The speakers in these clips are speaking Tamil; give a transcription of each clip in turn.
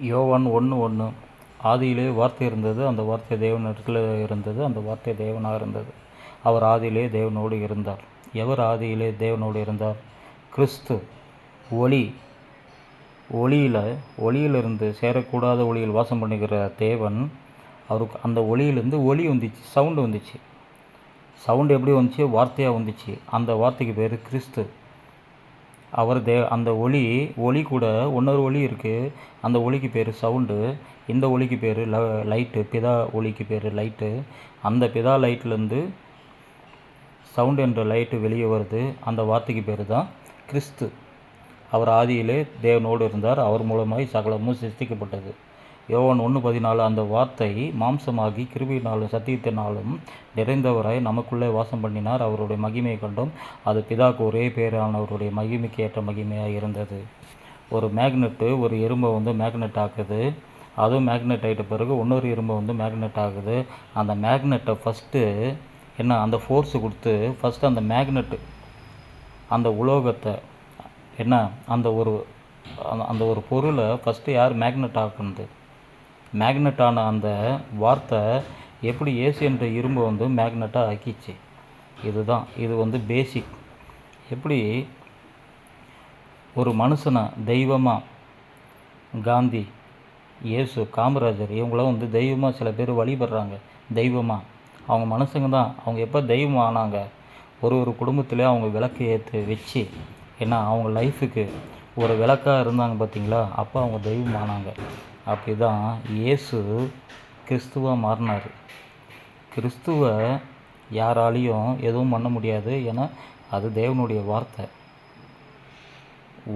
யோவான் ஒன்று ஒன்று ஆதியிலே வார்த்தை இருந்தது அந்த வார்த்தை தேவனிடத்தில் இருந்தது அந்த வார்த்தை தேவனாக இருந்தது. அவர் ஆதியிலே தேவனோடு இருந்தார். எவர் ஆதியிலே தேவனோடு இருந்தார்? கிறிஸ்து. ஒளி. ஒளியில் ஒளியிலிருந்து சேரக்கூடாத ஒளியில் வாசம் பண்ணுகிற தேவன் அவருக்கு அந்த ஒளியிலேருந்து ஒளி வந்துச்சு சவுண்டு வந்துச்சு. சவுண்டு எப்படி வந்துச்சு? வார்த்தையாக வந்துச்சு. அந்த வார்த்தைக்கு பேர் கிறிஸ்து. அவர் தே அந்த ஒளி ஒளி கூட இன்னொரு ஒளி இருக்குது அந்த ஒளிக்கு பேர் சவுண்டு. இந்த ஒளிக்கு பேர் ல லைட்டு. பிதா ஒளிக்கு பேர் லைட்டு. அந்த பிதா லைட்லேருந்து சவுண்டு என்ற லைட்டு வெளியே வருது. அந்த வார்த்தைக்கு பேர் தான் கிறிஸ்து. அவர் ஆதியிலே தேவனோடு இருந்தார். அவர் மூலமாய் சகலமும் சிருஷ்டிக்கப்பட்டது. யோவான் ஒன்று பதினாலு அந்த வார்த்தை மாம்சமாகி கிருபியினாலும் சத்தியத்தினாலும் நிறைந்தவராய் நமக்குள்ளே வாசம் பண்ணினார். அவருடைய மகிமையை கண்டோம். அது பிதாக்கு ஒரே பேரானவருடைய மகிமைக்கு ஏற்ற மகிமையாக இருந்தது. ஒரு மேக்னெட்டு ஒரு எறும்பை வந்து மேக்னெட் ஆக்குது. அதுவும் மேக்னெட் ஆகிட்ட பிறகு இன்னொரு இரும்பை வந்து மேக்னெட் ஆகுது. அந்த மேக்னெட்டை ஃபஸ்ட்டு என்ன அந்த ஃபோர்ஸு கொடுத்து ஃபஸ்ட்டு அந்த மேக்னெட்டு அந்த உலோகத்தை என்ன அந்த ஒரு அந்த ஒரு பொருளை ஃபஸ்ட்டு யார் மேக்னெட் ஆக்குனது? மேக்னெட்டான அந்த வார்த்தை எப்படி ஏசி என்ற இரும்பை வந்து மேக்னெட்டாக ஆக்கிச்சு? இதுதான். இது வந்து பேசிக் எப்படி ஒரு மனுஷனை தெய்வமாக காந்தி இயேசு காமராஜர் இவங்களாம் வந்து தெய்வமாக சில பேர் வழிபடுறாங்க. தெய்வமாக அவங்க மனுஷங்க தான். அவங்க எப்போ தெய்வம் ஆனாங்க? ஒரு ஒரு குடும்பத்திலே அவங்க விளக்கு ஏற்று வச்சு. ஏன்னா அவங்க லைஃபுக்கு ஒரு விளக்காக இருந்தாங்க பார்த்தீங்களா அப்போ அவங்க தெய்வம் ஆனாங்க. அப்படி தான் இயேசு கிறிஸ்துவாக மாறினார். கிறிஸ்துவ யாராலையும் எதுவும் பண்ண முடியாது ஏன்னா அது தேவனுடைய வார்த்தை.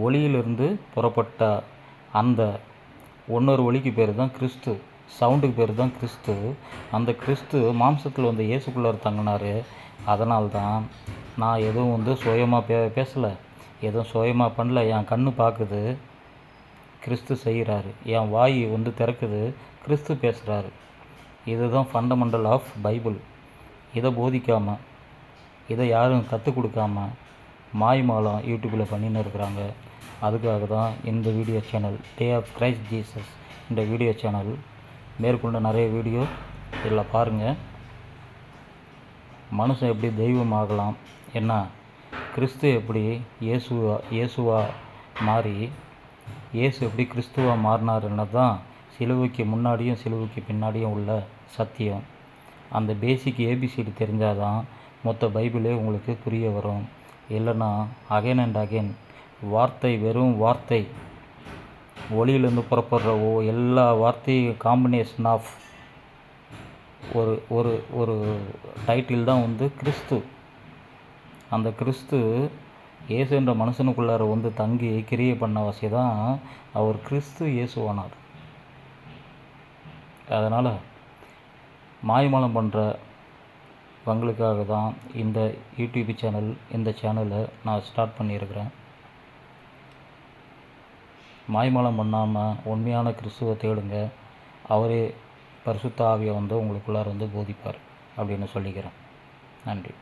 ஒளியிலிருந்து புறப்பட்ட அந்த ஒன்னொரு ஒளிக்கு பேர் தான் கிறிஸ்து சவுண்டுக்கு பேர் தான் கிறிஸ்து. அந்த கிறிஸ்து மாம்சத்தில் வந்து இயேசுக்குள்ளே தங்கினார். அதனால்தான் நான் எதுவும் வந்து சுயமாக பே பேசலை. எதுவும் சுயமாக பண்ணல. என் கண்ணு பார்க்குது கிறிஸ்து செய்கிறாரு. என் வாய் வந்து திறக்குது. கிறிஸ்து பேசுகிறாரு. இதுதான் ஃபண்டமெண்டல் ஆஃப் பைபிள். இதை போதிக்காமல் இதை யாரும் கற்றுக் கொடுக்காம மாய்மாலம் யூடியூப்பில் பண்ணின்னு இருக்கிறாங்க. அதுக்காக தான் இந்த video channel day of Christ Jesus இந்த வீடியோ சேனல். மேற்கொண்ட நிறைய வீடியோ இதில் பாருங்கள் மனுஷன் எப்படி தெய்வம் ஆகலாம்? என்ன? கிறிஸ்து எப்படி இயேசுவா இயேசுவா மாறி இயேசு எப்படி கிறிஸ்துவாக மாறினாருன்னு தான் சிலுவைக்கு முன்னாடியும் சிலுவைக்கு பின்னாடியும் உள்ள சத்தியம். அந்த பேசிக் ஏபிசிடி தெரிஞ்சால் தான் மொத்த பைபிளே உங்களுக்கு புரிய வரும். இல்லைன்னா அகைன் அண்ட் அகைன் வார்த்தை வெறும் வார்த்தை. ஒளியிலேருந்து புறப்படுற ஓ எல்லா வார்த்தையும் காம்பினேஷன் ஆஃப் ஒரு ஒரு ஒரு டைட்டில் தான் வந்து கிறிஸ்து. அந்த கிறிஸ்து இயேசு என்ற மனுஷனுக்குள்ளார வந்து தங்கி கிரியை பண்ண வசதி தான் அவர் கிறிஸ்து இயேசுவானார். அதனால் மாயமலம் பண்ணுற வங்களுக்காக தான் இந்த யூடியூப் சேனல் இந்த சேனலை நான் ஸ்டார்ட் பண்ணியிருக்கிறேன். மாய்மலம் பண்ணாமல் உண்மையான கிறிஸ்துவை தேடுங்க. அவரே பரிசுத்த ஆவியை வந்து உங்களுக்குள்ளார வந்து போதிப்பார் அப்படின்னு சொல்லிக்கிறேன். நன்றி.